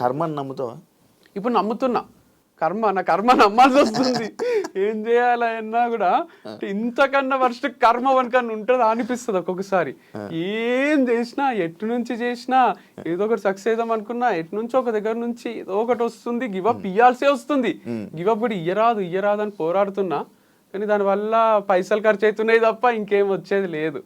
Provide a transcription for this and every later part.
కర్మని నమ్ముతావా? ఇప్పుడు నమ్ముతున్నా. కర్మ నా కర్మ నమ్మాల్సి వస్తుంది. ఏం చేయాలన్నా కూడా ఇంతకన్నా వర్స్ట్ కర్మ వనకన్నా ఉంటుందా అనిపిస్తుంది ఒక్కొక్కసారి. ఏం చేసినా ఎటు నుంచి చేసినా ఏదో ఒకటి సక్సెస్ అవుదాం అనుకున్నా ఎటు నుంచి ఒక దగ్గర నుంచి ఏదో ఒకటి వస్తుంది. గివ్ అప్ ఇయ్యాల్సే వస్తుంది. గివ్ అప్ కూడా ఇయ్యరాదు ఇయ్యరాదు అని పోరాడుతున్నా. కానీ దానివల్ల పైసలు ఖర్చు అవుతున్నాయి తప్ప ఇంకేం వచ్చేది లేదు.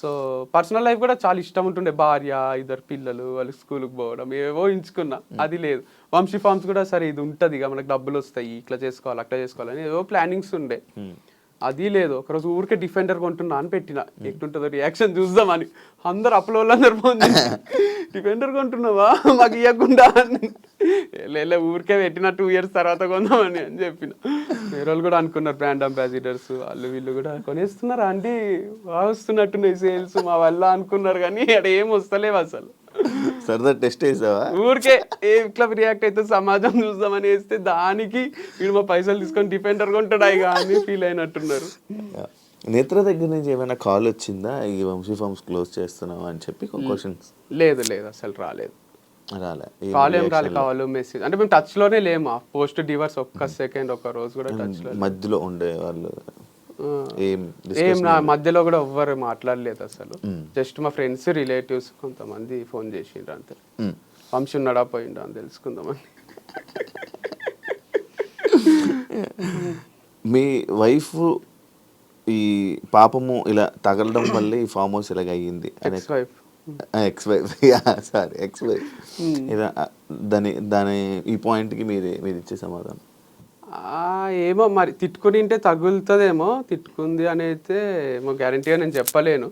సో పర్సనల్ లైఫ్ కూడా చాలా ఇష్టం ఉంటుండే. భార్య ఇద్దరు పిల్లలు వాళ్ళు స్కూల్కి పోవడం ఏవో ఎంచుకున్నా. అది లేదు. వంశీ ఫార్మ్స్ కూడా సరే ఇది ఉంటుంది ఇక మనకు డబ్బులు వస్తాయి ఇట్లా చేసుకోవాలి అట్లా చేసుకోవాలని ఏవో ప్లానింగ్స్ ఉండే. అది లేదు. ఒకరోజు ఊరికే డిఫెండర్ కొంటున్నా అని పెట్టిన. ఎట్టుంటుందో రియాక్షన్ చూద్దామని. అందరు అప్లోళ్ళు అందరు ఫోన్ డిఫెండర్ కొంటున్నావా? మాకు ఇవ్వకుండా అని. లేలే ఊరికే పెట్టిన టూ ఇయర్స్ తర్వాత కొందామని అని చెప్పిన. వేరే వాళ్ళు కూడా అనుకున్నారు బ్రాండ్ అంబాసిడర్స్ వాళ్ళు వీళ్ళు కూడా కొనేస్తున్నారా అండి? బాగా వస్తున్నట్టున్నాయి సేల్స్ మా వల్ల అనుకున్నారు కానీ అక్కడ ఏం వస్తలేవు అసలు. సరదా టెస్ట్ వేసావా ఊరికే ఏ ఇట్లా రియాక్ట్ అయితే సమాజం చూద్దామని వేస్తే దానికి వీడు మా పైసలు తీసుకొని డిఫెండర్ కొంటాడు ఇక అని ఫీల్ అయినట్టున్నారు. నేత్ర దగ్గర నుంచి ఏమైనా కాల్ వచ్చిందా? ఈ వంశీ ఫార్మ్స్ క్లోజ్ చేస్తున్నావా అని చెప్పి క్వశ్చన్స్ లేదు లేదు అసలు రాలేదు. రాలే. కాల్ ఏం రాలేదు కావాలి మెసేజ్ అంటే మేము టచ్లోనే లేము. పోస్ట్ డివర్స్ ఒక్క సెకండ్ ఒక్క రోజు కూడా టచ్లో మధ్యలో ఉండే వాళ్ళు ఏం ఏం నా మధ్యలో కూడా ఎవ్వరు మాట్లాడలేదు అసలు. జస్ట్ మా ఫ్రెండ్స్ రిలేటివ్స్ కొంతమంది ఫోన్ చేసిండ్రు అంతే. వంశీ ఉన్నాడా పోయిండా అని తెలుసుకుందామని. మీ వైఫ్ ఈ పాపము ఇలా తగలడం వల్లే ఈ ఫామ్ హౌస్ ఇలాగ అయ్యింది. Ex wife ex wife sorry ex wife ఇలా దాని దాని ఈ పాయింట్కి మీరు మీరు ఇచ్చే సమాధానం. ఏమో మరి తిట్టుకుని ఉంటే తగులుతుందేమో తిట్టుకుంది అని అయితే ఏమో గ్యారంటీగా నేను చెప్పలేను.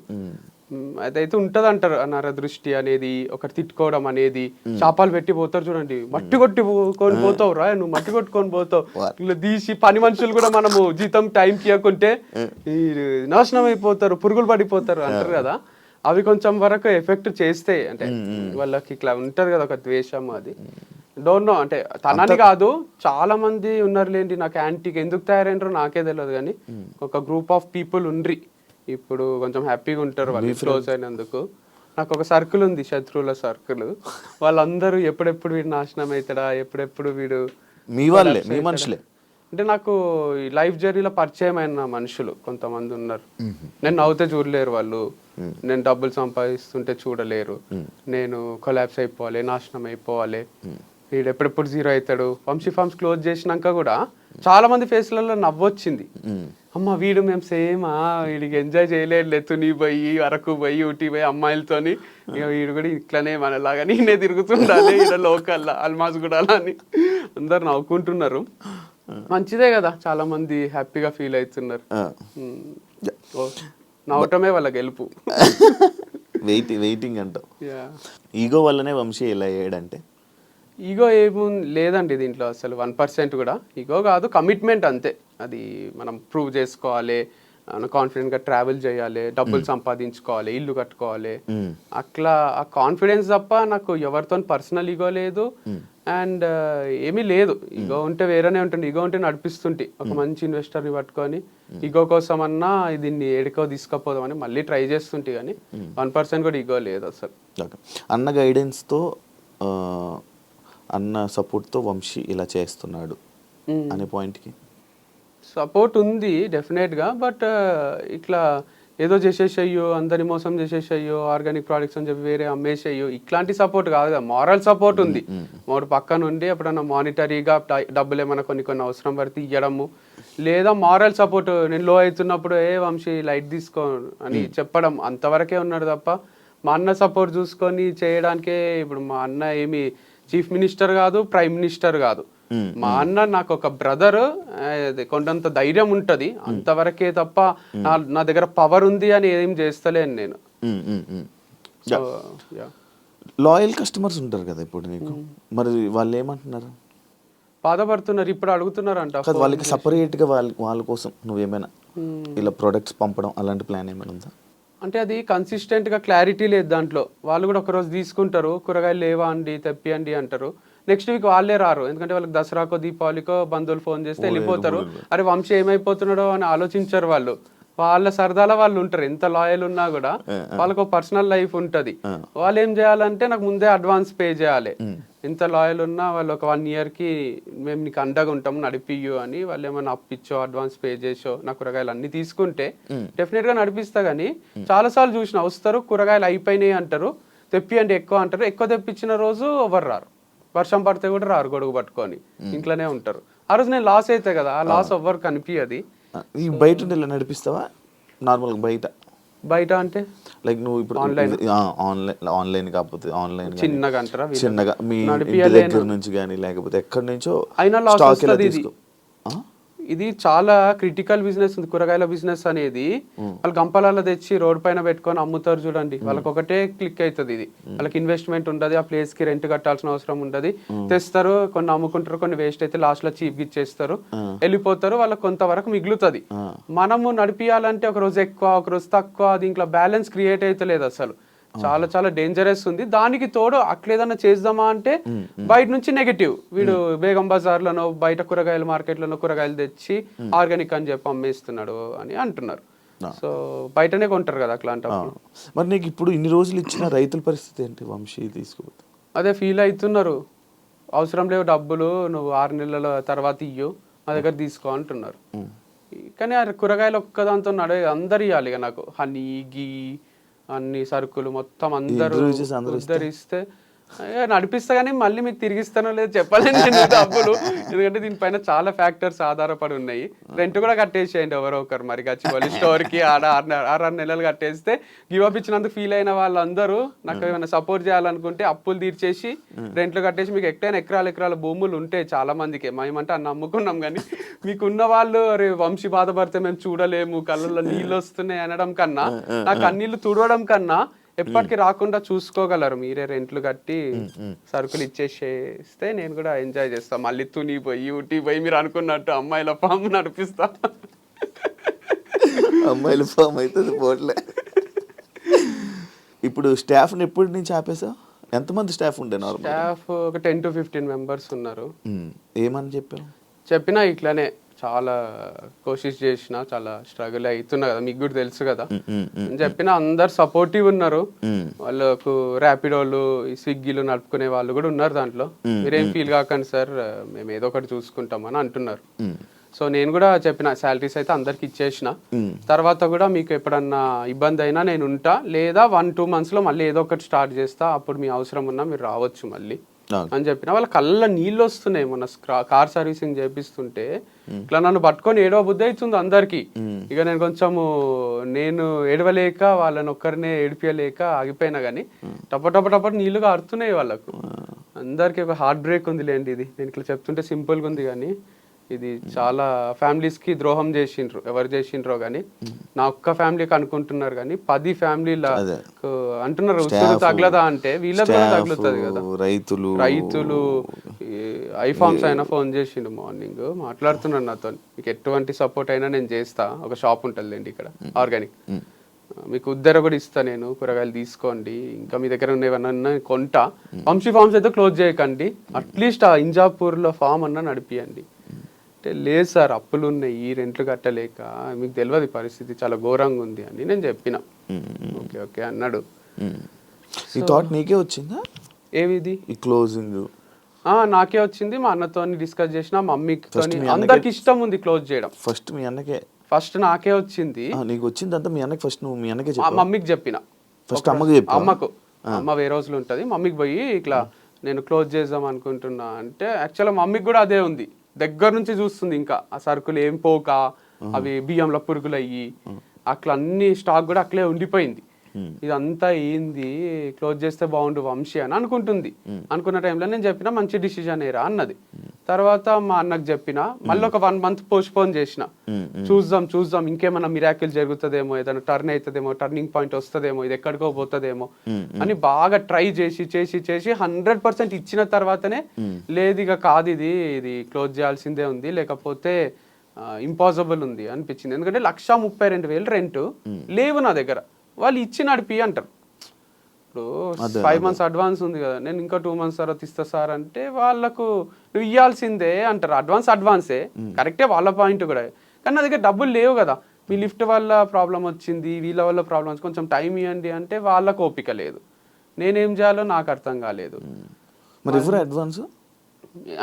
అదైతే ఉంటది అంటారు నరదృష్టి అనేది ఒకటి తిట్టుకోవడం అనేది. చేపలు పెట్టి పోతారు చూడండి. మట్టి కొట్టి కొని పోతావు రా నువ్వు మట్టి కొట్టుకొని పోతావు. ఇలా తీసి పని మనుషులు కూడా మనము జీతం టైం ఇవ్వకుంటే నాశనం అయిపోతారు పురుగులు పడిపోతారు అంటారు కదా. అవి కొంచెం వరకు ఎఫెక్ట్ చేస్తాయి. అంటే వాళ్ళకి ఇట్లా ఉంటది కదా ఒక ద్వేషం అది. Don't know. అంటే తనని కాదు చాలా మంది ఉన్నారు లేండి నాకు యాంటీకి. ఎందుకు తయారైనరో నాకే తెలియదు కానీ ఒక గ్రూప్ ఆఫ్ పీపుల్ ఉండ్రి. ఇప్పుడు కొంచెం హ్యాపీగా ఉంటారు వాళ్ళు క్లోజ్ అయినందుకు. నాకు ఒక సర్కిల్ ఉంది శత్రువుల సర్కిల్. వాళ్ళందరూ ఎప్పుడెప్పుడు వీడు నాశనం అవుతాడా ఎప్పుడెప్పుడు వీడు మీ వాళ్ళే మీ మనుషులే. అంటే నాకు ఈ లైఫ్ జర్నీలో పరిచయం అయిన మనుషులు కొంతమంది ఉన్నారు. నేను నవ్వుతే చూడలేరు వాళ్ళు. నేను డబ్బులు సంపాదిస్తుంటే చూడలేరు. నేను కొలాబ్స్ అయిపోవాలి నాశనం అయిపోవాలి. వీడు ఎప్పుడెప్పుడు జీరో అవుతాడు? వంశీ ఫార్మ్స్ క్లోజ్ చేసినాక కూడా చాలా మంది ఫేస్లలో నవ్వొచ్చింది. అమ్మ వీడు మేము సేమ్ వీడికి ఎంజాయ్ చేయలేదు తుని పోయి అరకు పోయి ఊటీ పోయి అమ్మాయిలతోని. వీడు కూడా ఇట్లనే మనలాగా నేనే తిరుగుతుండాలి ఇక్కడ లోకల్లా అల్మాజ్ కూడా అని అందరు నవ్వుకుంటున్నారు. మంచిదే కదా చాలా మంది హ్యాపీగా ఫీల్ అవుతున్నారు. నవ్వటమే వాళ్ళ గెలుపు. వెయిట్ వెయిటింగ్ అంటావు. యా. ఈగో వల్లనే వంశీ ఇలా అయ్యాడంటే? ఈగో ఏము లేదండి దీంట్లో అసలు వన్ పర్సెంట్ కూడా. ఈగో కాదు కమిట్మెంట్ అంతే. అది మనం ప్రూవ్ చేసుకోవాలి కాన్ఫిడెంట్గా ట్రావెల్ చేయాలి డబ్బులు సంపాదించుకోవాలి ఇల్లు కట్టుకోవాలి. అట్లా ఆ కాన్ఫిడెన్స్ తప్ప నాకు ఎవరితో పర్సనల్ ఈగో లేదు. అండ్ ఏమీ లేదు. ఈగో ఉంటే వేరేనే ఉంటుంది. ఈగో ఉంటే నడిపిస్తుంటే ఒక మంచి ఇన్వెస్టర్ని పట్టుకొని ఈగో కోసం అన్నా దీన్ని ఏడుకో తీసుకుపోదామని మళ్ళీ ట్రై చేస్తుంటే కానీ వన్ పర్సెంట్ కూడా ఈగో లేదు అసలు. అన్న గైడెన్స్తో అన్న సపోర్ట్తో వంశీ ఇలా చేస్తున్నాడు అనే పాయింట్కి. సపోర్ట్ ఉంది డెఫినెట్గా బట్ ఇట్లా ఏదో చేసేసయ్యో అందరి మోసం చేసేసయ్యో ఆర్గానిక్ ప్రోడక్ట్స్ అని చెప్పి వేరే అమ్మేసేయో ఇట్లాంటి సపోర్ట్ కాదు. కదా మారల్ సపోర్ట్ ఉంది. మూడు పక్కన ఉండి ఎప్పుడన్నా మానిటరీగా డబ్బులు ఏమైనా కొన్ని కొన్ని అవసరం పడితే ఇవ్వడము లేదా మారల్ సపోర్ట్ నేను లో అవుతున్నప్పుడు ఏ వంశీ లైట్ తీసుకో అని చెప్పడం. అంతవరకే ఉన్నాడు తప్ప మా అన్న సపోర్ట్ చూసుకొని చేయడానికే ఇప్పుడు మా అన్న ఏమి చీఫ్ మినిస్టర్ కాదు ప్రైమ్ మినిస్టర్ కాదు. మా అన్న నాకు ఒక బ్రదర్ కొండంత ధైర్యం ఉంటది. అంతవరకే తప్ప నా దగ్గర పవర్ ఉంది అని ఏం చేస్తలేను నేను. లాయల్ కస్టమర్స్ ఉంటారు కదా ఇప్పుడు నీకు? మరి వాళ్ళు ఏమంటున్నారు? బాధపడుతున్నారు ఇప్పుడు అడుగుతున్నారు అంట వాళ్ళకి సపరేట్గా వాళ్ళ వాళ్ళ కోసం నువ్వేమైనా ఇలా ప్రొడక్ట్స్ పంపడం అలాంటి ప్లాన్ ఏమైనా ఉందా? అంటే అది కన్సిస్టెంట్గా క్లారిటీ లేదు దాంట్లో. వాళ్ళు కూడా ఒకరోజు తీసుకుంటారు కూరగాయలు లేవా అండి తెప్పియండి అంటారు. నెక్స్ట్ వీక్ వాళ్ళే రారు. ఎందుకంటే వాళ్ళకి దసరాకో దీపావళికో బంధువులు ఫోన్ చేస్తే వెళ్ళిపోతారు. అరే వంశీ ఏమైపోతున్నాడో అని ఆలోచించారు వాళ్ళు. వాళ్ళ సరదాలో వాళ్ళు ఉంటారు. ఎంత లాయల్ ఉన్నా కూడా వాళ్ళకు పర్సనల్ లైఫ్ ఉంటది. వాళ్ళు ఏం చేయాలంటే నాకు ముందే అడ్వాన్స్ పే చేయాలి. ఎంత లాయల్ ఉన్నా వాళ్ళు ఒక వన్ ఇయర్కి మేము నీకు అండగా ఉంటాం నడిపియ్యు అని వాళ్ళు ఏమైనా అప్పిచ్చో అడ్వాన్స్ పే చేసో నా కూరగాయలు అన్ని తీసుకుంటే డెఫినెట్గా నడిపిస్తా గానీ చాలా సార్లు చూసిన వస్తారు కూరగాయలు అయిపోయినాయి అంటారు. తెప్పియండి ఎక్కువ అంటారు. ఎక్కువ తెప్పించిన రోజు ఎవరు రారు? వర్షం పడితే కూడా రారు గొడుగు పట్టుకొని. ఇంట్లోనే ఉంటారు. ఆ రోజు నేను లాస్ అయితే కదా ఆ లాస్ ఎవ్వరు కనిపించది ఈ బయట ఇలా నడిపిస్తావా నార్మల్గా బయట బయట అంటే లైక్ నువ్వు ఇప్పుడు ఆన్లైన్ ఆన్లైన్ ఆన్లైన్ కాకపోతే ఆన్లైన్ చిన్నగా అంటారా? చిన్నగా మీ ఇంటి. దగ్గర నుంచి కానీ లేకపోతే ఎక్కడి నుంచో అయినా స్టాక్ ఇలా. తీసుకో? ఇది చాలా క్రిటికల్ బిజినెస్ ఉంది కూరగాయల బిజినెస్ అనేది. వాళ్ళు గంపలలో తెచ్చి రోడ్ పైన పెట్టుకొని అమ్ముతారు చూడండి. వాళ్ళకి ఒకటే క్లిక్ అవుతుంది ఇది. వాళ్ళకి ఇన్వెస్ట్మెంట్ ఉండదు ఆ ప్లేస్కి రెంట్ కట్టాల్సిన అవసరం ఉండదు. తెస్తారు కొన్ని అమ్ముకుంటారు కొన్ని వేస్ట్ అయితే లాస్ట్లో చీప్ ఇచ్చేస్తారు వెళ్ళిపోతారు వాళ్ళకి కొంతవరకు మిగులుతుంది. మనము నడిపియాలంటే ఒక రోజు ఎక్కువ ఒక రోజు తక్కువ దీంట్లో బ్యాలెన్స్ క్రియేట్ అయితే లేదు అసలు. చాలా చాలా డేంజరస్ ఉంది. దానికి తోడు అట్లేదన్నా చేద్దామా అంటే బయట నుంచి నెగటివ్ వీడు బేగం బజార్లోనో బయట కూరగాయల మార్కెట్లోనో కూరగాయలు తెచ్చి ఆర్గానిక్ అని చెప్పి అమ్మేస్తున్నాడు అని అంటున్నారు. సో బయటనే కొంటారు కదా అట్లాంటప్పుడు. మరి నీకు ఇప్పుడు ఇన్ని రోజులు ఇచ్చిన రైతుల పరిస్థితి ఏంటి వంశీ తీసుకోవద్దు అదే ఫీల్ అవుతున్నారు. అవసరం లేవు డబ్బులు నువ్వు ఆరు నెలల తర్వాత ఇయ్యు మా దగ్గర తీసుకో అంటున్నారు. కానీ ఆ కూరగాయలు ఒక్కదాంతో నడే అందరు ఇవ్వాలి ఇక నాకు. హనీ గీ అన్ని సరుకులు మొత్తం అందరూ ఇంటర్వ్యూ నడిపిస్తా కానీ మళ్ళీ మీకు తిరిగిస్తానో లేదో చెప్పలేను నేను డబ్బులు. ఎందుకంటే దీనిపైన చాలా ఫ్యాక్టర్స్ ఆధారపడి ఉన్నాయి. రెంట్ కూడా కట్టేసేయండి ఎవరో ఒకరు మరి. గచ్చిబౌలి స్టోర్కి ఆడ ఆరు నె- ఆరు ఆరు నెలలు కట్టేస్తే గివ్ అప్ ఇచ్చినందుకు ఫీల్ అయిన వాళ్ళందరూ నాకు ఏమైనా సపోర్ట్ చేయాలనుకుంటే అప్పులు తీర్చేసి రెంట్లు కట్టేసి మీకు ఎక్కడైనా ఎకరాల ఎకరాల భూములు ఉంటాయి చాలా మందికి. మేమంటే అన్న నమ్ముకున్నాం కానీ మీకున్న వాళ్ళు అరే వంశీ బాధపడితే మేము చూడలేము కళ్ళల్లో నీళ్ళు వస్తున్నాయి అనడం కన్నా నాకు కన్నీళ్ళు తుడవడం కన్నా ఎప్పటికి రాకుండా చూసుకోగలరు. మీరే రెంట్లు కట్టి సరుకులు ఇచ్చేసేస్తే నేను కూడా ఎంజాయ్ చేస్తా. మళ్ళీ తుని పోయి ఊటీ పోయి మీరు అనుకున్నట్టు అమ్మాయిల ఫామ్ నడిపిస్తా. అమ్మాయిల ఫామ్ అయితే పోట్లే. ఇప్పుడు స్టాఫ్ని ఎప్పటి నుంచి ఆపేసావు ఎంతమంది స్టాఫ్ ఉండే నార్మల్ స్టాఫ్ ఒక టెన్ టు ఫిఫ్టీన్ మెంబర్స్ ఉన్నారు. ఏమని చెప్పావు? చెప్పినా ఇట్లానే. చాలా కోషిష్ చేసిన చాలా స్ట్రగుల్ అవుతున్నా కదా. మీకు కూడా తెలుసు కదా. నేను చెప్పిన అందరు సపోర్టివ్ ఉన్నారు. వాళ్ళకు ర్యాపిడోలు స్విగ్గీలు నడుపుకునే వాళ్ళు కూడా ఉన్నారు దాంట్లో. మీరేం ఫీల్ కాకండి సార్ మేము ఏదో ఒకటి చూసుకుంటాం అని అంటున్నారు. సో నేను కూడా చెప్పిన శాలరీస్ అయితే అందరికి ఇచ్చేసిన. తర్వాత కూడా మీకు ఎప్పుడన్నా ఇబ్బంది అయినా నేను ఉంటా. లేదా వన్ టూ మంత్స్లో మళ్ళీ ఏదో ఒకటి స్టార్ట్ చేస్తా. అప్పుడు మీ అవసరం ఉన్నా మీరు రావచ్చు మళ్ళీ. అని చెప్పిన వాళ్ళ కళ్ళ నీళ్ళు వస్తున్నాయి. మొన్న స్క్రా- కార్ సర్వీసింగ్ చేపిస్తుంటే ఇట్లా నన్ను పట్టుకొని ఏడవ బుద్ధి అవుతుంది అందరికి. ఇక నేను కొంచెము నేను ఏడవలేక వాళ్ళని ఒక్కరినే ఏడిపియలేక ఆగిపోయినా గానీ టప టప టప నీళ్ళు కారుతున్నాయి వాళ్ళకు. అందరికి ఒక హార్ట్ బ్రేక్ ఉంది లేండి ఇది. నేను ఇట్లా చెప్తుంటే simple గా ఉంది కానీ ఇది చాలా ఫ్యామిలీస్కి ద్రోహం చేసిండ్రు ఎవరు చేసిండ్రో గానీ నా ఒక్క ఫ్యామిలీకి అనుకుంటున్నారు కానీ పది ఫ్యామిలీల. అంటున్నారు తగలదా అంటే వీళ్ళకి కూడా తగులుతుంది కదా. రైతులు రైతులు ఐఫామ్స్ అయినా ఫోన్ చేసిండు మార్నింగ్ మాట్లాడుతున్నాడు నాతో మీకు ఎటువంటి సపోర్ట్ అయినా నేను చేస్తా ఒక షాప్ ఉంటుందిలేండి ఇక్కడ ఆర్గానిక్. మీకు ఉద్దర కూడా ఇస్తా నేను కూరగాయలు తీసుకోండి ఇంకా మీ దగ్గర ఉన్నవన్నా కొంటా. వంశీ ఫార్మ్స్ అయితే క్లోజ్ చేయకండి అట్లీస్ట్ ఆ ఇంజాపూర్లో ఫామ్ అన్నా నడిపియండి. అంటే లేదు సార్ అప్పులు ఉన్నాయి ఈ రెంట్లు కట్టలేక మీకు తెలియదు పరిస్థితి చాలా ఘోరంగా ఉంది అని నేను చెప్పిన. ఓకే ఓకే అన్నాడు. ఈ థాట్ నీకే వచ్చిందా? ఏవిది? ఈ క్లోజింగ్. ఆ నాకే వచ్చింది మా అన్నతో డిస్కస్ చేసిన మమ్మీతో అందరికి ఇష్టం ఉంది క్లోజ్ చేయడం. ఫస్ట్ మీ అన్నకే. ఫస్ట్ నాకే వచ్చింది. ఆ, నీకు వచ్చిందంతా మీ అన్నకి ఫస్ట్ నువ్వు మీ అన్నకే మమ్మీకి చెప్పిన. ఫస్ట్ అమ్మకి చెప్పు అమ్మకు. అమ్మ వేరే రోజులు ఉంటది. మమ్మీకి పోయి ఇట్లా నేను క్లోజ్ చేద్దాం అనుకుంటున్నా అంటే యాక్చువల్గా మమ్మీకి కూడా అదే ఉంది. దగ్గర నుంచి చూస్తుంది ఇంకా. ఆ సరుకులు ఏం పోక అవి బియ్యంలో పురుగులు అయ్యి అట్లా అన్ని స్టాక్ కూడా అట్లే ఉండిపోయింది. ఇదంతా ఏంది? క్లోజ్ చేస్తే బాగుండు వంశీ అని అనుకుంటుంది. అనుకున్న టైంలో నేను చెప్పిన మంచి డిసిజన్ ఏరా అన్నది. తర్వాత మా అన్నకు చెప్పిన మళ్ళీ ఒక వన్ మంత్ పోస్ట్ పోన్ చేసిన చూద్దాం చూద్దాం ఇంకేమైనా మిరాకిల్ జరుగుతుందేమో ఏదైనా టర్న్ అవుతుందేమో టర్నింగ్ పాయింట్ వస్తుందేమో ఇది ఎక్కడికో పోతుందేమో అని బాగా ట్రై చేసి చేసి చేసి హండ్రెడ్ పర్సెంట్ ఇచ్చిన తర్వాతనే లేదు ఇక కాదు ఇది ఇది క్లోజ్ చేయాల్సిందే ఉంది. లేకపోతే ఇంపాసిబుల్ ఉంది అనిపించింది. ఎందుకంటే లక్ష ముప్పై రెండు వేలు రెంట్ లేవు నా దగ్గర. వాళ్ళు ఇచ్చి నడిపి అంటారు. ఇప్పుడు ఫైవ్ మంత్స్ అడ్వాన్స్ ఉంది కదా నేను ఇంకా టూ మంత్స్ తర్వాత ఇస్తా సార్ అంటే వాళ్ళకు నువ్వు ఇవ్వాల్సిందే అంటారు. అడ్వాన్స్ అడ్వాన్సే కరెక్టే వాళ్ళ పాయింట్ కూడా. కానీ నా దగ్గర డబ్బులు లేవు కదా. మీ లిఫ్ట్ వల్ల ప్రాబ్లం వచ్చింది వీళ్ళ వల్ల ప్రాబ్లం వచ్చింది కొంచెం టైం ఇవ్వండి అంటే వాళ్ళకు ఓపిక లేదు. నేనేం చేయాలో నాకు అర్థం కాలేదు. మరి ఎవరు అడ్వాన్స్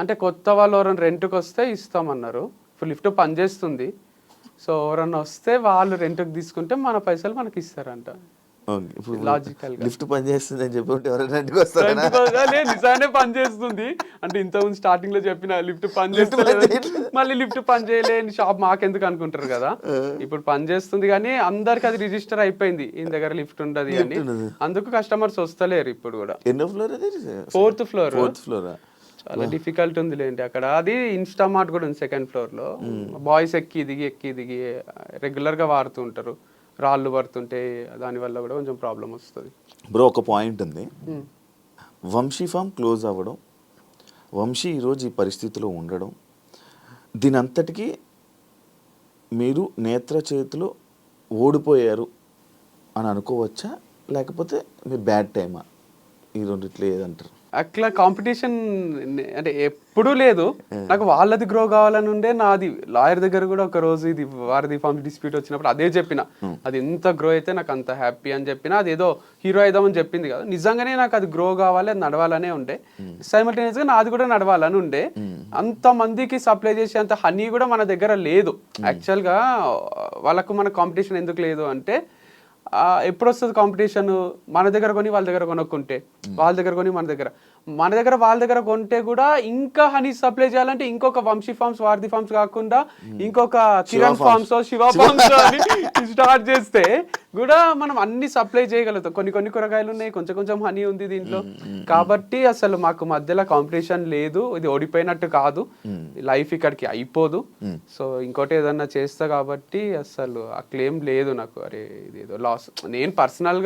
అంటే కొత్త వాళ్ళు ఎవరైనా రెంట్కి వస్తే ఇస్తామన్నారు. ఇప్పుడు లిఫ్ట్ పనిచేస్తుంది. సో ఎవరన్నా వస్తే వాళ్ళు రెంట్కి తీసుకుంటే మన పైసలు మనకి ఇస్తారంట గా. లిఫ్ట్ పని చేస్తుంది అని చెప్పి ఎవరైనా ఇంటికి వస్తారా? నిజానే పని చేస్తుంది. అంటే ఇంతకుముందు స్టార్టింగ్లో చెప్పిన లిఫ్ట్ పని చేస్తుంది మళ్ళీ లిఫ్ట్ పని చేయలేని షాప్ మాకెందుకు అనుకుంటారు కదా? ఇప్పుడు పని చేస్తుంది కానీ అందరికి అది రిజిస్టర్ అయిపోయింది. ఈయన దగ్గర లిఫ్ట్ ఉండదు అని. అందుకు కస్టమర్స్ వస్తలేరు ఇప్పుడు కూడా. ఎన్నో ఫ్లోర్ ఫోర్త్ ఫ్లోర్ ఫోర్త్ ఫ్లోరా చాలా డిఫికల్ట్ ఉంది లేండి అక్కడ అది ఇన్స్టామార్ట్ కూడా ఉంది సెకండ్ ఫ్లోర్లో. బాయ్స్ ఎక్కి దిగి ఎక్కి దిగి రెగ్యులర్గా వాడుతూ ఉంటారు. రాళ్ళు పడుతుంటే దాని వల్ల కూడా కొంచెం ప్రాబ్లం వస్తుంది. బ్రో ఒక పాయింట్ ఉంది. వంశీ ఫామ్ క్లోజ్ అవ్వడం వంశీ ఈరోజు ఈ పరిస్థితిలో ఉండడం దీని అంతటికీ మీరు నేత్ర చేతిలో ఓడిపోయారు అని అనుకోవచ్చా? లేకపోతే మీరు బ్యాడ్ టైమా ఈ రెండిట్లో ఏదంటారు? అట్లా కాంపిటీషన్ అంటే ఎప్పుడూ లేదు. నాకు వాళ్ళది గ్రో కావాలని ఉండే నాది. లాయర్ దగ్గర కూడా ఒక రోజు ఇది వారిది ఫామ్ డిస్ప్యూట్ వచ్చినప్పుడు అదే చెప్పిన. అది ఎంత గ్రో అయితే నాకు అంత హ్యాపీ అని చెప్పిన. అది ఏదో హీరో అయిదామని చెప్పింది కదా. నిజంగానే నాకు అది గ్రో కావాలి అది నడవాలనే ఉండే. సైమల్టేనియస్గా నాది కూడా నడవాలని ఉండే. అంత మందికి సప్లై చేసే అంత హనీ కూడా మన దగ్గర లేదు. యాక్చువల్గా వాళ్ళకు మన కాంపిటీషన్ ఎందుకు లేదు అంటే ఎప్పుడు వస్తుంది కాంపిటీషన్ మన దగ్గర కొని వాళ్ళ దగ్గర కొనుక్కుంటే. వాళ్ళ దగ్గర కొని మన దగ్గర. మన దగ్గర వాళ్ళ దగ్గర కొంటే కూడా ఇంకా హనీ సప్లై చేయాలంటే ఇంకొక వంశీ ఫార్మ్స్ వారధి ఫార్మ్స్ కాకుండా ఇంకొక కిరణ్ ఫార్మ్స్ శివ ఫార్మ్స్ అని స్టార్ట్ చేస్తే కూడా మనం అన్ని సప్లై చేయగలుగుతాం. కొన్ని కొన్ని కూరగాయలు ఉన్నాయి కొంచెం కొంచెం హనీ ఉంది దీంట్లో. కాబట్టి అసలు మాకు మధ్యలో కాంపిటీషన్ లేదు. ఇది ఓడిపోయినట్టు కాదు. లైఫ్ ఇక్కడికి అయిపోదు. సో ఇంకోటి ఏదన్నా చేస్తా కాబట్టి అసలు ఆ క్లెయిమ్ లేదు నాకు. అరే ఇదేదో లాస్ నేను పర్సనల్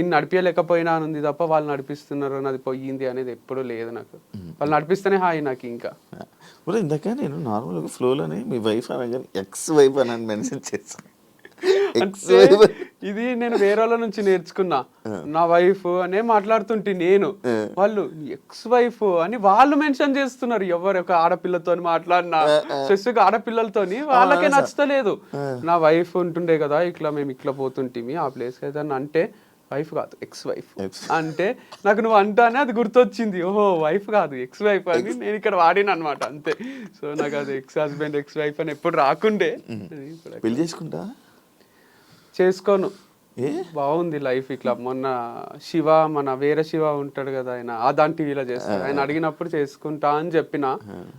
గా దీన్ని నడిపించలేకపోయినా అని ఉంది తప్ప వాళ్ళు నడిపిస్తున్నారు నాది పోయింది అనేది ఎప్పుడూ లేదు నాకు. వాళ్ళు నడిపిస్తేనే హాయి నాకు ఇంకా. ఇప్పుడు ఇందాక నేను నార్మల్గా ఫ్లోలోనే మీ వైఫ్ అనగానే ఎక్స్ వైఫ్ అని మెన్షన్ చేశాను. వైఫ్ ఇది నేను వేరే వాళ్ళ నుంచి నేర్చుకున్నా. నా వైఫ్ అనే మాట్లాడుతుంటే నేను వాళ్ళు ఎక్స్ వైఫ్ అని వాళ్ళు మెన్షన్ చేస్తున్నారు. ఎవరు ఒక ఆడపిల్లతో మాట్లాడినా స్పెసిఫిక్ ఆడపిల్లలతోని వాళ్ళకే నచ్చలేదు నా వైఫ్ ఉంటుండే కదా ఇట్లా మేము ఇట్లా పోతుంటిమి ఆ ప్లేస్ ఏదన్నా అంటే వైఫ్ కాదు ఎక్స్ వైఫ్. అంటే నాకు నువ్వు అంటానే అది గుర్తొచ్చింది. ఓహో వైఫ్ కాదు ఎక్స్ వైఫ్ అని నేను ఇక్కడ వాడిన అనమాట అంతే. సో నాకు అది ఎక్స్ హస్బెండ్ ఎక్స్ వైఫ్ అని ఎప్పుడు రాకుండే. పెళ్ళి చేసుకుంటా? చేసుకోను. బాగుంది లైఫ్ ఇట్లా. మొన్న శివ మన వేరే శివ ఉంటాడు కదా ఆయన ఆదాన్ టీవీలో చేస్తాడు. ఆయన అడిగినప్పుడు చేసుకుంటా అని చెప్పిన.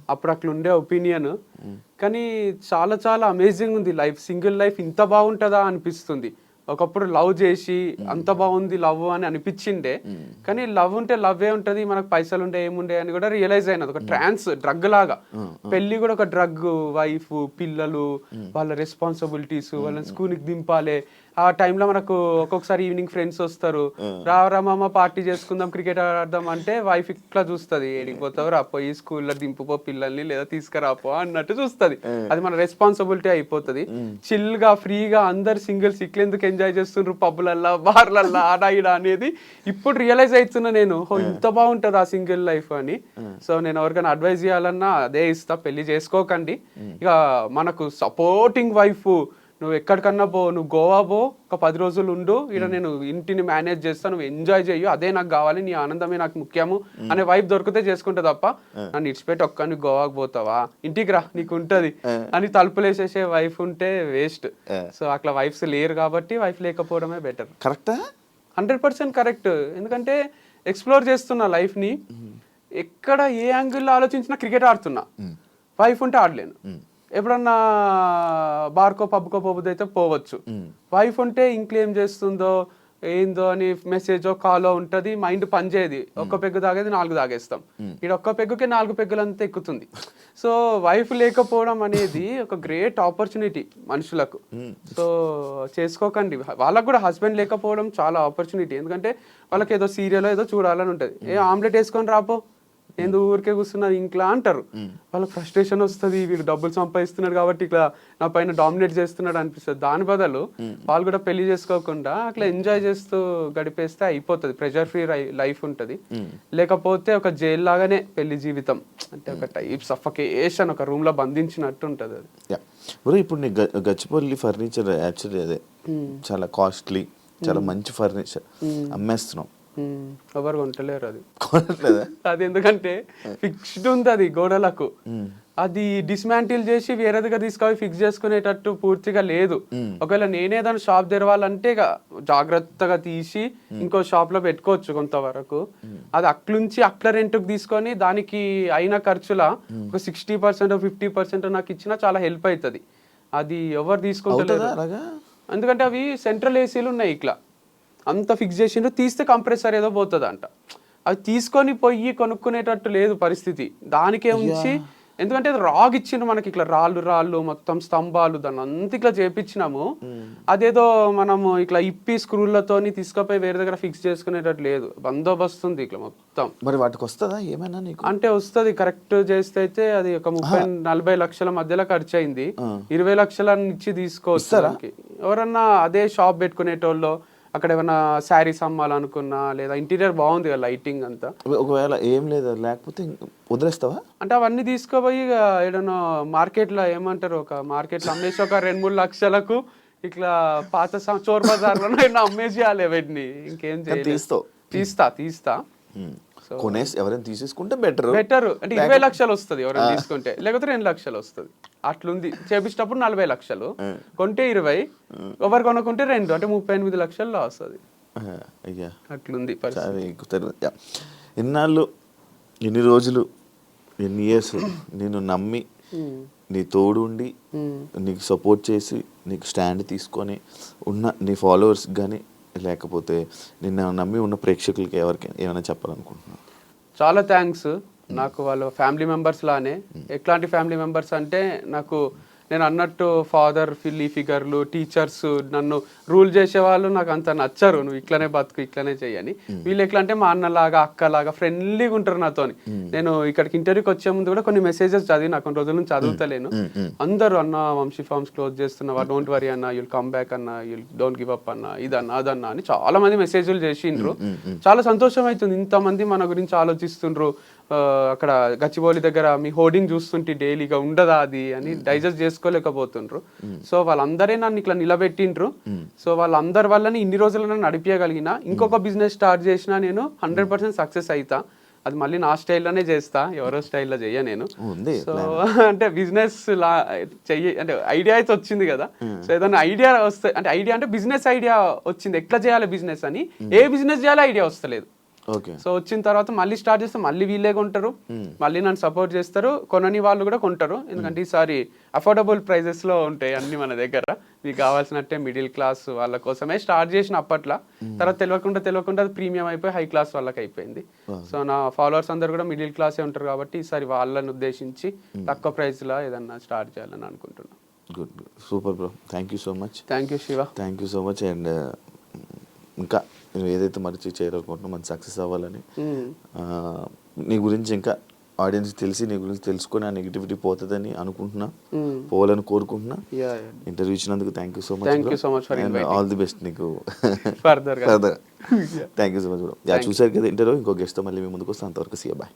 అప్పుడు అట్లా ఉండే ఒపీనియన్ కానీ చాలా చాలా అమేజింగ్ ఉంది లైఫ్. సింగిల్ లైఫ్ ఇంత బాగుంటుందా అనిపిస్తుంది. ఒకప్పుడు లవ్ చేసి అంత బాగుంది లవ్ అని అనిపించిండే. కానీ లవ్ ఉంటే లవ్ ఏ ఉంటది మనకు పైసలు ఉంటే ఏముండే అని కూడా రియలైజ్ అయినది. ఒక ట్రాన్స్ డ్రగ్ లాగా. పెళ్ళి కూడా ఒక డ్రగ్ వైఫ్ పిల్లలు వాళ్ళ రెస్పాన్సిబిలిటీస్ వాళ్ళని స్కూల్కి దింపాలి ఆ టైంలో మనకు ఒక్కొక్కసారి ఈవినింగ్ ఫ్రెండ్స్ వస్తారు. రా రామమ్మ పార్టీ చేసుకుందాం క్రికెట్ ఆడదాం అంటే వైఫ్ ఇట్లా చూస్తుంది. ఏడికి పోతావు? రా పోయి స్కూల్లో దింపుపో పిల్లల్ని లేదా తీసుకురాపో అన్నట్టు చూస్తుంది. అది మన రెస్పాన్సిబిలిటీ అయిపోతుంది. చిల్గా ఫ్రీగా అందరు సింగిల్స్ ఇట్లెందుకు ఎంజాయ్ చేస్తుండ్రు? పబ్బులల్లా బార్లల్లా ఆడ ఈడ అనేది ఇప్పుడు రియలైజ్ అవుతున్నా నేను. "ఓ, ఇంత బాగుంటుంది ఆ సింగిల్ లైఫ్ అని. సో నేను ఎవరికైనా అడ్వైజ్ చేయాలన్నా అదే ఇస్తా. పెళ్ళి చేసుకోకండి. ఇక మనకు సపోర్టింగ్ వైఫ్ నువ్వు ఎక్కడికన్నా పో నువ్వు గోవా పో ఒక పది రోజులు ఉండు. ఇక్కడ నేను ఇంటిని మేనేజ్ చేస్తా నువ్వు ఎంజాయ్ చెయ్యు. అదే నాకు కావాలి నీ ఆనందమే నాకు ముఖ్యము అనే వైఫ్ దొరికితే చేసుకుంటే తప్ప నన్ను ఇడిచిపెట్టి ఒక్క నువ్వు గోవాకి పోతావా? ఇంటికి రా నీకు ఉంటది అని తలుపులు వేసేసే వైఫ్ ఉంటే వేస్ట్ సో అట్లా వైఫ్స్ లేరు కాబట్టి వైఫ్ లేకపోవడమే బెటర్ కరెక్టా? Hundred percent correct. ఎందుకంటే ఎక్స్ప్లోర్ చేస్తున్నా లైఫ్ని ఎక్కడ ఏ యాంగిల్లో ఆలోచించినా క్రికెట్ ఆడుతున్నా. వైఫ్ ఉంటే ఆడలేను. ఎప్పుడన్నా బార్కో పబ్కో పోబుద్ది అయితే పోవచ్చు వైఫ్ ఉంటే ఇంక్లేం చేస్తుందో ఏందో అని మెసేజో కాలో ఉంటది మైండ్ పనిచేయదు ఒక్క పెగ్గు తాగేది నాలుగు తాగేస్తాం. ఇక్కడ ఒక్క పెగ్గుకే నాలుగు పెగ్గులంతా ఎక్కుతుంది. సో వైఫ్ లేకపోవడం అనేది ఒక గ్రేట్ ఆపర్చునిటీ మనుషులకు. సో చేసుకోకండి. వాళ్ళకు కూడా హస్బెండ్ లేకపోవడం చాలా ఆపర్చునిటీ. ఎందుకంటే వాళ్ళకి ఏదో సీరియల్ ఏదో చూడాలని ఉంటుంది. ఏ ఆమ్లెట్ వేసుకొని రాపో. ఎందుకు ఊరికే కూర్చున్నది ఇంట్లో అంటారు. వాళ్ళకి ఫ్రస్ట్రేషన్ వస్తుంది వీడు డబ్బులు సంపాదిస్తున్నాడు కాబట్టి ఇట్లా నా పైన డామినేట్ చేస్తున్నాడు అనిపిస్తుంది. దాని బదులు వాళ్ళు కూడా పెళ్ళి చేసుకోకుండా అట్లా ఎంజాయ్ చేస్తూ గడిపేస్తే అయిపోతుంది. ప్రెషర్ ఫ్రీ లైఫ్ ఉంటుంది. లేకపోతే ఒక జైలు లాగానే పెళ్ళి జీవితం. అంటే ఒక టైప్ సఫకేషన్ ఒక రూమ్లో బంధించినట్టు ఉంటది అది. బ్రో ఇప్పుడు నీ గచ్చిపల్లి ఫర్నిచర్ యాక్చువల్లీ అదే చాలా కాస్ట్లీ చాలా మంచి ఫర్నిచర్ అమ్మేస్తున్నాం ఎవరు కొంటలేరు అది. కొనట్లేదా? అది ఎందుకంటే ఫిక్స్డ్ ఉంది అది గోడలకు. అది డిస్మాంటిల్ చేసి వేరే దగ్గర తీసుకొని ఫిక్స్ చేసుకునేటట్టు పూర్తిగా లేదు. ఒకవేళ నేనే దాని షాప్ తెరవాలంటే ఇక జాగ్రత్తగా తీసి ఇంకో షాప్లో పెట్టుకోవచ్చు కొంతవరకు. అది అట్లుంచి అట్ల రెంట్కి తీసుకొని దానికి అయిన ఖర్చుల ఒక సిక్స్టీ పర్సెంట్ ఫిఫ్టీ పర్సెంట్ నాకు ఇచ్చినా చాలా హెల్ప్ అవుతుంది అది ఎవరు అలాగా? ఎందుకంటే అవి సెంట్రల్ ఏసీలు ఉన్నాయి ఇట్లా. అంత ఫిక్స్ చేసిండ్రు తీస్తే కంప్రెసర్ ఏదో పోతుంది అంట అవి తీసుకొని పోయి కొనుక్కునేటట్టు లేదు పరిస్థితి. దానికే ఉంచి ఎందుకంటే అది రాగ్ ఇచ్చిండ్రు మనకి ఇట్లా రాళ్ళు రాళ్ళు మొత్తం స్తంభాలు దాన్ని అంత ఇట్లా చేపించినాము. అదేదో మనము ఇట్లా ఇప్పి స్క్రూలతోని తీసుకుపోయి వేరే దగ్గర ఫిక్స్ చేసుకునేటట్టు లేదు. బందోబస్తు ఉంది ఇట్లా మొత్తం. మరి వాటికి వస్తుందా? ఏమైనా నీకు? అంటే వస్తుంది. కరెక్ట్ చేస్తే అయితే అది ఒక ముప్పై నలభై లక్షల మధ్యలో ఖర్చు అయింది ఇరవై లక్షల ఇచ్చి తీసుకోవచ్చు. ఎవరన్నా అదే షాప్ పెట్టుకునేటోళ్ళు అక్కడ ఏమైనా శారీస్ అమ్మాలనుకున్నా లేదా ఇంటీరియర్ బాగుంది కదా లైటింగ్ అంతా. ఒకవేళ ఏం లేదు లేకపోతే ఇంక వదిలేస్తావా? అంటే అవన్నీ తీసుకుపోయి ఏడనో మార్కెట్లో ఏమంటారు ఒక మార్కెట్లో అమ్మేసి ఒక రెండు మూడు లక్షలకు ఇట్లా పాత చోర్ బజార్లో అమ్మేసేయాలి వీటిని. ఇంకేం తీస్తావు. తీస్తా తీస్తా. కొనేసి ఎవరైనా తీసేసుకుంటే బెటర్ బెటర్ అంటే ఇరవై లక్షలు వస్తుంది ఎవరైనా తీసుకుంటే. లేకపోతే రెండు లక్షలు వస్తుంది. అట్లుంది. చేపించినప్పుడు నలభై లక్షలు. కొంటే ఇరవై. ఎవరు కొనుక్కుంటే రెండు. అంటే ముప్పై ఎనిమిది లక్షల్లో వస్తుంది అయ్యా. అట్లుంది. ఎన్నాళ్ళు ఎన్ని రోజులు ఎన్ని ఇయర్స్ నేను నమ్మి నీ తోడు ఉండి నీకు సపోర్ట్ చేసి నీకు స్టాండ్ తీసుకొని ఉన్న నీ ఫాలోవర్స్ కానీ లేకపోతే నిన్న నమ్మి ఉన్న ప్రేక్షకులకి ఎవరికి ఏమైనా చెప్పాలనుకుంటున్నాను చాలా థ్యాంక్స్. నాకు వాళ్ళ ఫ్యామిలీ మెంబర్స్ లానే. ఎట్లాంటి ఫ్యామిలీ మెంబర్స్ అంటే నాకు నేను అన్నట్టు ఫాదర్ ఫిల్లీ ఫిగర్లు టీచర్స్ నన్ను రూల్ చేసే వాళ్ళు నాకు అంత నచ్చరు. నువ్వు ఇట్లనే బతుకు ఇట్లనే చెయ్యని. వీళ్ళు ఎట్లా అంటే మా అన్నలాగా అక్కలాగా ఫ్రెండ్లీగా ఉంటారు నాతోని నేను ఇక్కడికి ఇంటర్వ్యూకి వచ్చే ముందు కూడా కొన్ని మెసేజెస్ చదివి నాకు కొన్ని రోజుల నుంచి చదువుతలేను. అందరూ అన్న వంశీ ఫార్మ్స్ క్లోజ్ చేస్తున్నావా డోంట్ వరీ అన్న యుల్ కమ్ బ్యాక్ అన్న యుల్ డోంట్ గివ్ అప్ అన్న ఇదన్న అదన్న అని చాలా మంది మెసేజ్లు చేసిండ్రు. చాలా సంతోషం అవుతుంది. ఇంతమంది మన గురించి ఆలోచిస్తుండ్రు. అక్కడ గచ్చిబౌలి దగ్గర మీ హోర్డింగ్ చూస్తుంటే డైలీగా ఉండదా అది అని డైజెస్ట్ చేసుకోలేకపోతుండ్రు. సో వాళ్ళందరే నన్ను ఇట్లా నిలబెట్టిండ్రు. సో వాళ్ళందరి వల్లనే ఇన్ని రోజులు నన్ను నడిపించగలిగిన ఇంకొక బిజినెస్ స్టార్ట్ చేసినా నేను హండ్రెడ్ పర్సెంట్ సక్సెస్ అవుతా అది మళ్ళీ నా స్టైల్లోనే చేస్తా ఎవరో స్టైల్లో చెయ్య నేను. సో అంటే బిజినెస్ లా చెయ్యి అంటే ఐడియా అయితే వచ్చింది కదా. సో ఏదైనా ఐడియా వస్తే అంటే ఐడియా అంటే బిజినెస్ ఐడియా వచ్చింది. ఎట్లా చేయాలి బిజినెస్ అని ఏ బిజినెస్ చేయాలో ఐడియా వస్తలేదు. సో వచ్చిన తర్వాత మళ్ళీ స్టార్ట్ చేస్తే మళ్ళీ వీళ్ళే కొంటారు. మళ్ళీ నన్ను సపోర్ట్ చేస్తారు. కొనని వాళ్ళు కూడా కొంటారు. ఎందుకంటే ఈసారి అఫోర్డబుల్ ప్రైజెస్లో ఉంటాయి అన్ని మన దగ్గర. మీకు కావాల్సినట్టే మిడిల్ క్లాస్ వాళ్ళ కోసమే స్టార్ట్ చేసిన అప్పట్లో. తర్వాత తెలియకుండా తెలియకుండా అది ప్రీమియం అయిపోయి హై క్లాస్ వాళ్ళకి అయిపోయింది. సో నా ఫాలోవర్స్ అందరు కూడా మిడిల్ క్లాసే ఉంటారు కాబట్టి ఈసారి వాళ్ళని ఉద్దేశించి తక్కువ ప్రైస్లో ఏదన్నా స్టార్ట్ చేయాలని అనుకుంటున్నాను. Good super bro thank you so much thank you Shiva thank you so much and ఇంకా నువ్వు ఏదైతే మరిచి చేయాలనుకుంటున్నావు మంచి సక్సెస్ అవ్వాలని నీ గురించి ఇంకా ఆడియన్స్ తెలిసి నీ గురించి తెలుసుకొని ఆ నెగిటివిటీ పోతుందని అనుకుంటున్నా పోవాలని కోరుకుంటున్నా. యా ఇంటర్వ్యూ ఇచ్చినందుకు thank you so much so much for inviting. All the best నీకు. Further thank you so much bro yeah చూసారు కదా ఇంటర్వ్యూ ఇంకో గెస్ట్తో మళ్ళీ మీ ముందుకు వస్తాను. అంతవరకు సీ బాయ్